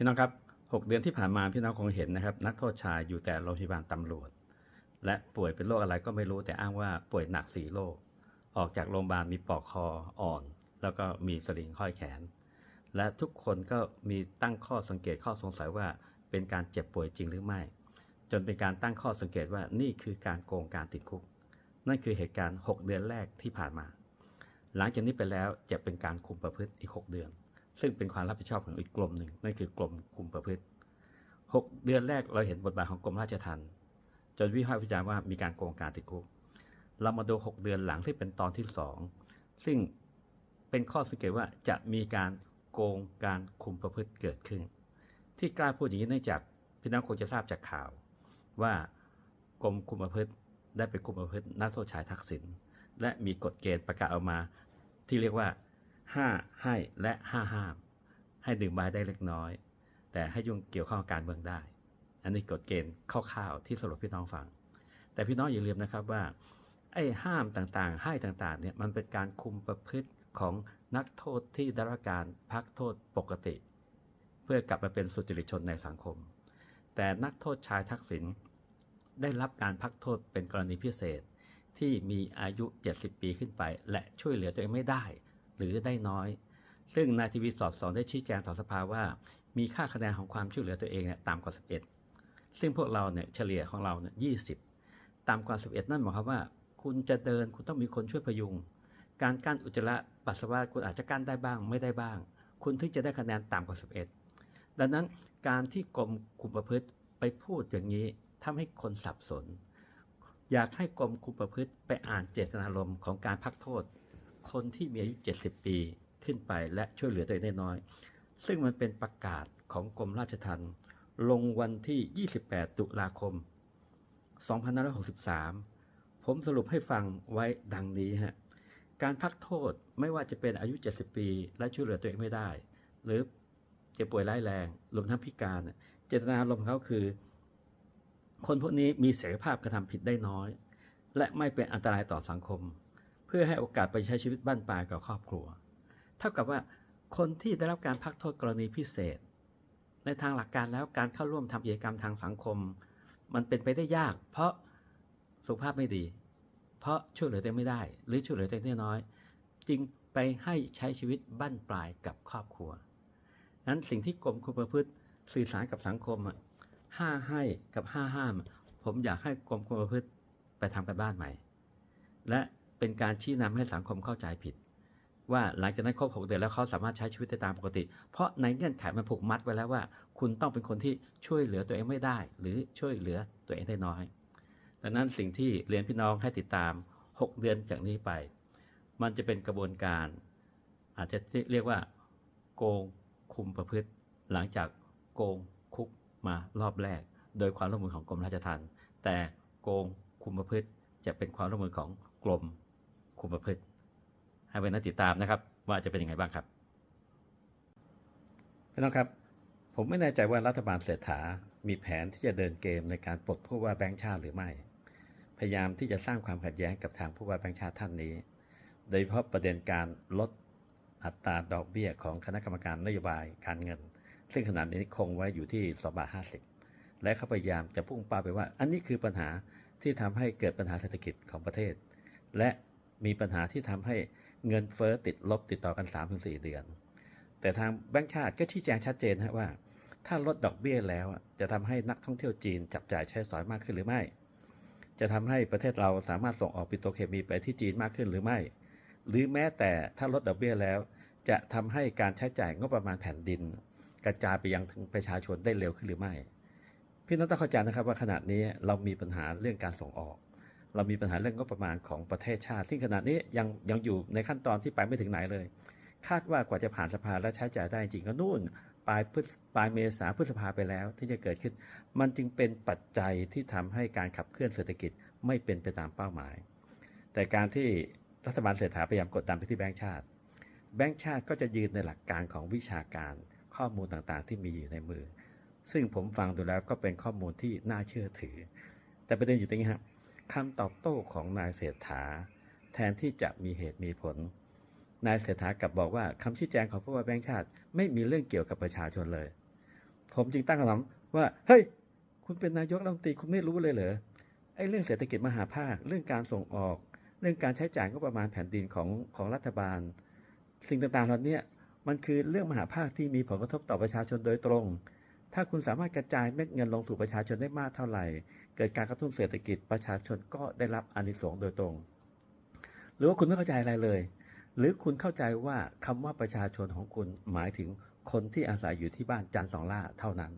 พี่น้องครับหกเดือนที่ผ่านมาพี่น้องคงเห็นนะครับ นักโทษชายอยู่แต่โรงพยาบาลตำรวจ และป่วยเป็นโรคอะไรก็ไม่รู้แต่อ้างว่าป่วยหนักสี่โรคออกจากโรงพยาบาลมีปอกคออ่อน แล้วก็มีสลิงห้อยแขน และทุกคนก็มีตั้งข้อสังเกตข้อสงสัยว่าเป็นการเจ็บป่วยจริงหรือไม่ จนเป็นการตั้งข้อสังเกตว่านี่คือการโกงการติดคุก นั่นคือเหตุการณ์ 6 เดือนแรกที่ผ่านมา หลังจากนี้ไปแล้วจะเป็นการคุมประพฤติอีก 6 เดือน ซึ่งเป็นความรับผิดชอบของอีกกลมหนึ่งนั่นคือกลมคุมประพฤติ 6 เดือนแรกเราเห็นบทบาทของกรมราชทัณฑ์จนวิพากษ์วิจารณ์ว่ามีการโกงการติดคุกเรามาดู 6 เดือนหลังที่เป็นตอนที่ 2 ซึ่งเป็นข้อสังเกตว่าจะมีการโกงการคุมประพฤติเกิดขึ้น ที่กล้าพูดอย่างนี้เนื่องจากพี่น้องคงจะทราบจากข่าว ว่ากรมคุมประพฤติได้ไปคุมประพฤตินักโทษชายทักษิณและมีกฎเกณฑ์ประกาศออกมา ที่เรียกว่า 5 ให้และ5ห้าม ให้ดื่มไม้ได้เล็กน้อย แต่ให้ยุ่งเกี่ยวข้องกับการเมืองได้ อันนี้กฎเกณฑ์คร่าวๆที่สรุปพี่น้องฟัง แต่พี่น้องอย่าลืมนะครับว่าไอ้ห้ามต่างๆ ให้ต่างๆเนี่ยมันเป็นการคุมประพฤติของนักโทษที่ได้รับการพักโทษปกติ เพื่อกลับมาเป็นสุจริตชนในสังคม แต่นักโทษชายทักษิณได้รับการพักโทษเป็นกรณีพิเศษที่มีอายุ 70 ปีขึ้นไป และช่วยเหลือตัวเองไม่ได้ หรือได้น้อย ซึ่งนายทีวีสอดสอนได้ชี้แจงต่อสภาว่า มีค่าคะแนนของความช่วยเหลือตัวเองเนี่ยต่ำกว่า 11 ซึ่งพวกเราเนี่ยเฉลี่ยของเราเนี่ย20ต่ำกว่า 11 นั่นหมายความว่า คุณจะเดินคุณต้องมีคนช่วยพยุง การกั้นอุจจาระปัสสาวะคุณอาจจะกั้นได้บ้างไม่ได้บ้าง คุณถึงจะได้คะแนนต่ำกว่า 11 ดังนั้นการที่กรมคุมประพฤติไปพูดอย่างนี้ทำให้คนสับสน อยากให้กรมคุมประพฤติไปอ่านเจตนารมณ์ของการพักโทษ คนที่มีอายุ 70 ปีขึ้นไปและช่วยเหลือตัวเองได้น้อย ซึ่งมันเป็นประกาศของกรมราชทัณฑ์ลงวันที่ 28 ตุลาคม 2563 ผมสรุปให้ฟังไว้ดังนี้ฮะ การพักโทษไม่ว่าจะเป็นอายุ 70 ปี และช่วยเหลือตัวเองไม่ได้ หรือเจ็บป่วยร้ายแรงรวมทั้งพิการ เจตนารมณ์เขาคือ คนพวกนี้มีเสรีภาพกระทำผิดได้น้อย และไม่เป็นอันตรายต่อสังคม เพื่อให้โอกาสไปใช้ชีวิตบ้านปลายกับครอบครัว เท่ากับว่าคนที่ได้รับการพักโทษกรณีพิเศษ ในทางหลักการแล้วการเข้าร่วมทำกิจกรรมทางสังคม มันเป็นไปได้ยาก เพราะสุขภาพไม่ดี เพราะช่วยเหลือตัวเองไม่ได้ หรือช่วยเหลือตัวเองได้น้อย จึงไปให้ใช้ชีวิตบั้นปลายกับครอบครัวนั้นสิ่งที่กรมคุมประพฤติสื่อสารกับสังคมอะห้าให้กับห้าห้าม ผมอยากให้กรมคุมประพฤติไปทำกันบ้านใหม่ และ เป็นการชี้นำให้สังคมเข้าใจผิด ว่าหลังจากนั้นครบหกเดือนแล้วเขาสามารถใช้ชีวิตได้ตามปกติ เพราะในเงื่อนไขมันผูกมัดไว้แล้วว่า คุณต้องเป็นคนที่ช่วยเหลือตัวเองไม่ได้ หรือช่วยเหลือตัวเองได้น้อย ดังนั้นสิ่งที่เรียนพี่น้องให้ติดตาม 6 เดือนจากนี้ไป มันจะเป็นกระบวนการ อาจจะเรียกว่า โกงคุมประพฤติ หลังจากโกงคุกมารอบแรก โดยความร่วมมือของกรมราชทัณฑ์แต่โกงคุมประพฤติจะเป็นความร่วมมือของกรม คุมประพฤติ ให้ไว้นัดติดตามนะครับ ว่าจะเป็นยังไงบ้างครับพี่น้องครับ ผมไม่แน่ใจว่ารัฐบาลเศรษฐา มีแผนที่จะเดินเกมในการปลดผู้ว่าแบงค์ชาติหรือไม่ พยายามที่จะสร้างความขัดแย้งกับทางผู้ว่าแบงค์ชาติท่านนี้ โดยเฉพาะประเด็นการลดอัตราดอกเบี้ยของคณะกรรมการนโยบายการเงิน ซึ่งขณะนี้คงไว้อยู่ที่2บาท50และเขาพยายามจะพุ่งเป้าไปว่า อันนี้คือปัญหาที่ทำให้เกิดปัญหาเศรษฐกิจของประเทศ และ มีปัญหาที่ทำให้เงินเฟ้อติดลบติดต่อกัน 3-4 เดือน แต่ทางแบงก์ชาติก็ชี้แจงชัดเจนฮะว่า ถ้าลดดอกเบี้ยแล้วจะทำให้นักท่องเที่ยวจีนจับจ่ายใช้สอยมากขึ้นหรือไม่ จะทำให้ประเทศเราสามารถส่งออกปิโตรเคมีไปที่จีนมากขึ้นหรือไม่ หรือแม้แต่ถ้าลดดอกเบี้ยแล้ว จะทำให้การใช้จ่ายงบประมาณแผ่นดิน กระจายไปยังถึงประชาชนได้เร็วขึ้นหรือไม่ พี่น้องต้องเข้าใจนะครับว่าขณะนี้เรามีปัญหาเรื่องการส่งออก เรามีปัญหาเรื่องงบประมาณของประเทศชาติที่ขณะนี้ยังยังอยู่ในขั้นตอนที่ไปไม่ถึงไหนเลย คาดว่ากว่าจะผ่านสภาและใช้จ่ายได้จริงก็นู่นปลายพฤษปลายเมษาพฤษภาไปแล้วที่จะเกิดขึ้น มันจึงเป็นปัจจัยที่ทำให้การขับเคลื่อนเศรษฐกิจไม่เป็นไปตามเป้าหมาย แต่การที่รัฐบาลเศรษฐาพยายามกดดันไปที่แบงก์ชาติ แบงก์ชาติก็จะยืนในหลักการของวิชาการข้อมูลต่างๆ ที่มีอยู่ในมือ ซึ่งผมฟังดูแล้วก็เป็นข้อมูลที่น่าเชื่อถือ แต่ประเด็นอยู่ตรงนี้ครับ คำตอบโต้ของนายเศรษฐา แทนที่จะมีเหตุมีผล นายเศรษฐากลับบอกว่าคำชี้แจงของผู้ว่าแบงค์ชาติ ไม่มีเรื่องเกี่ยวกับประชาชนเลย ผมจึงตั้งคำถามว่าเฮ้ยคุณเป็นนายกรัฐมนตรีคุณไม่รู้เลยเหรอไอ้เรื่องเศรษฐกิจมหาภาค เรื่องการส่งออก เรื่องการใช้จ่ายก็ประมาณแผ่นดินของของรัฐบาล สิ่งต่างๆเหล่านี้มันคือเรื่องมหาภาคที่มีผลกระทบต่อประชาชนโดยตรง ถ้าคุณสามารถกระจายเม็ดเงินลงสู่ประชาชนได้มากเท่าไหร่ เกิดการกระตุ้นเศรษฐกิจประชาชนก็ได้รับอานิสงส์โดยตรง หรือว่าคุณไม่เข้าใจอะไรเลย หรือคุณเข้าใจว่าคำว่าประชาชนของคุณหมายถึงคนที่อาศัยอยู่ที่บ้านจันทร์สองล่าเท่านั้น